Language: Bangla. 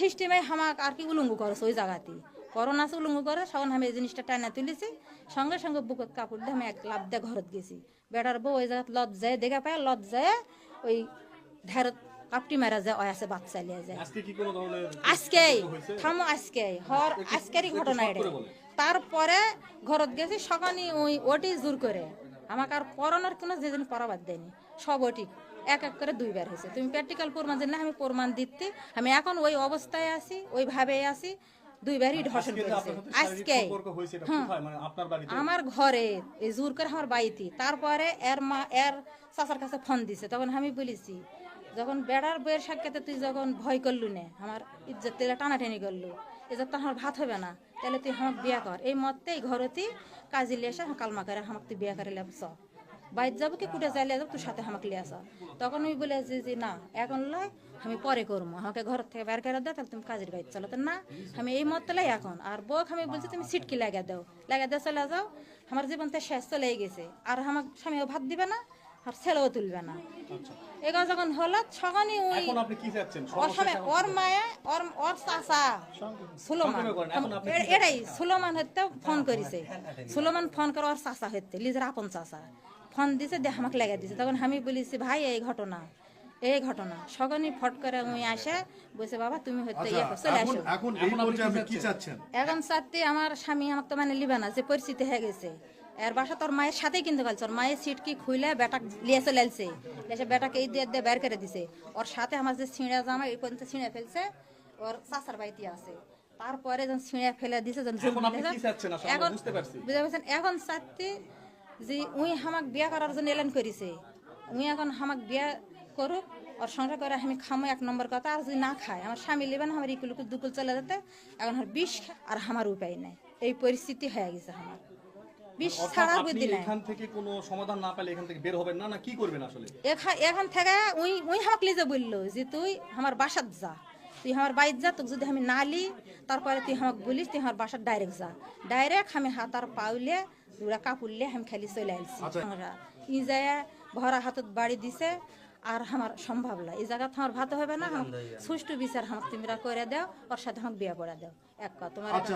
সিস্টেমে হামাক আর কি উলঙ্গ করছে ওই জায়গাতে করোনা আছে উলঙ্গ করে সখন আমি এই জিনিসটা টানা তুলেছি। সঙ্গে সঙ্গে বুকত কাপড় দিয়ে আমি এক লাভ দিয়ে ঘরত গেছি। বেটার বউ ওই জায়গাত লত যায় দেখা পায় লত যায় ওই ঢেরত কাপটি মারা যায় ওই আছে বাচ্চা লিয়ে যায়। আজকে থামো আজকে হর আজকেরই ঘটনা এটা তারপরে ঘরত গেছি সকালে ওই ওটি জোর করে। আমাকে আর পড়ানোর কোনো যেদিন পড়াবার দেয়নি। সব ওটি এক এক করে দুইবার হয়েছে। তুমি প্র্যাকটিক্যাল প্রমাণ দিন না আমি প্রমাণ দিতে আমি এখন ওই অবস্থায় আছি ওইভাবে আছি দুইবারই ধর্ষণ আজকে করেছে। আজকে হ্যাঁ। মানে? আমার ঘরে এই জোর করে আমার বাড়িতে। তারপরে এর মা এর চাচার কাছে ফোন দিছে। তখন আমি বলেছি যখন বেড়ার বইয়ের সাক্ষাতে তুই যখন ভয় করলু নে আমার ইজ্জত টানাটানি করলু এজত তো আমার ভাত হবে না। তাহলে তুই আমাকে বিয়া কর। এই মতেই ঘরতেই কাজে লিয়ে আসে কালমা করে হামাক তুই বিয়া করে লেবস বাইর যাব কি, কুটে চাইলে যাব, তোর সাথে আমাকে লিয়ে আস। তখন আমি বলেছি যে যে, না, এখন লয় আমি পরে করব আমাকে ঘর থেকে বের করে দাও, তাহলে তুমি কাজের বাইর চলো। তো না, আমি এই মত লাই এখন। আর বউক আমি বলছি, তুমি সিটকি লাগা দাও। লাগা দিয়ে চলে যাও। আমার জীবনটা শেষ চলে গেছে। আর আমার স্বামীও ভাত দিবে না আর ছেলেও তুলবে না। এগুলো যখন হলো তখনই ওই এখন আপনি কি চাচ্ছেন? ওর সময় ওর ওর চাচা সুলোমান। এটাই সুলোমান হইতে ফোন করেছে। সুলোমান ফোন করে ওর চাচা হইতে লিজের আপন চাচা। ফোন দিছে দিয়ে আমাকে লেগে দিছে। তখন আমি বলেছি ভাই এই ঘটনা এই ঘটনা। সগনি ফট করে আমি আসে বলছে বাবা তুমি হইতে ইয়ে করো, চলে এখন আসো। এখন এই পর্যায়ে আপনি কি চাচ্ছেন? এখন সাথে আমার স্বামী আমাকে তো মানে লিবে না যে পরিস্থিতি হয়ে গেছে। এর বাসা তোর মায়ের সাথেই কিন্তু গেছে ওর মায়ের সিট কি খুইলে বেটা লিয়ে চলে এলছে এসে বেটাকে এই দিয়ে দিয়ে বের করে দিছে। ওর সাথে আমার যে ছিঁড়া জামা এই পর্যন্ত ছিঁড়ে ফেলছে। ওর চাচার বাড়িতে আছে। তারপরে যখন ছিঁড়ে ফেলে দিছে এখন বুঝতে পারছি। পারছেন? এখন চাচ্ছি যে উই আমাক বিয়া করার জন্য এলান করেছে। উই এখন আমাক বিয়া করুক ওর সংসার করে আমি খামো এক নম্বর কথা। আর যদি না খায় আমার স্বামী নেবেন আমার ইকুলুকু দুকুল চলে যেতে। এখন আর বিষ আর আমার উপায় নাই। এই পরিস্থিতি হয়ে গেছে আমার। বিষ অর্থাৎ ছাড়ার বুদ্ধি নাই। এখান থেকে কোনো সমাধান না পেলে এখান থেকে বের হবেন না না কি করবেন আসলে? এখান থেকে উই উই আমাকে লিজে বলল যে তুই আমার বাসাত যা। তুই আমার বাড়িত যা তোকে যদি আমি না লি তারপরে তুই আমাকে বলিস তুই আমার বাসার ডাইরেক্ট যা। ডাইরেক্ট আমি পাউলে দুরা কাপুরলে আমি খালি চলে আসছি আমরা ই যায় ভরা হাতত বাড়ি দিছে আর আমার সম্ভব না। এই জায়গা আমার ভাত হবে না সুষ্ঠু বিচার আমাকে তোমরা করে দাও ওর সাথে আমাকে বিয়ে করে দাও। এক কথা তোমার আচ্ছা।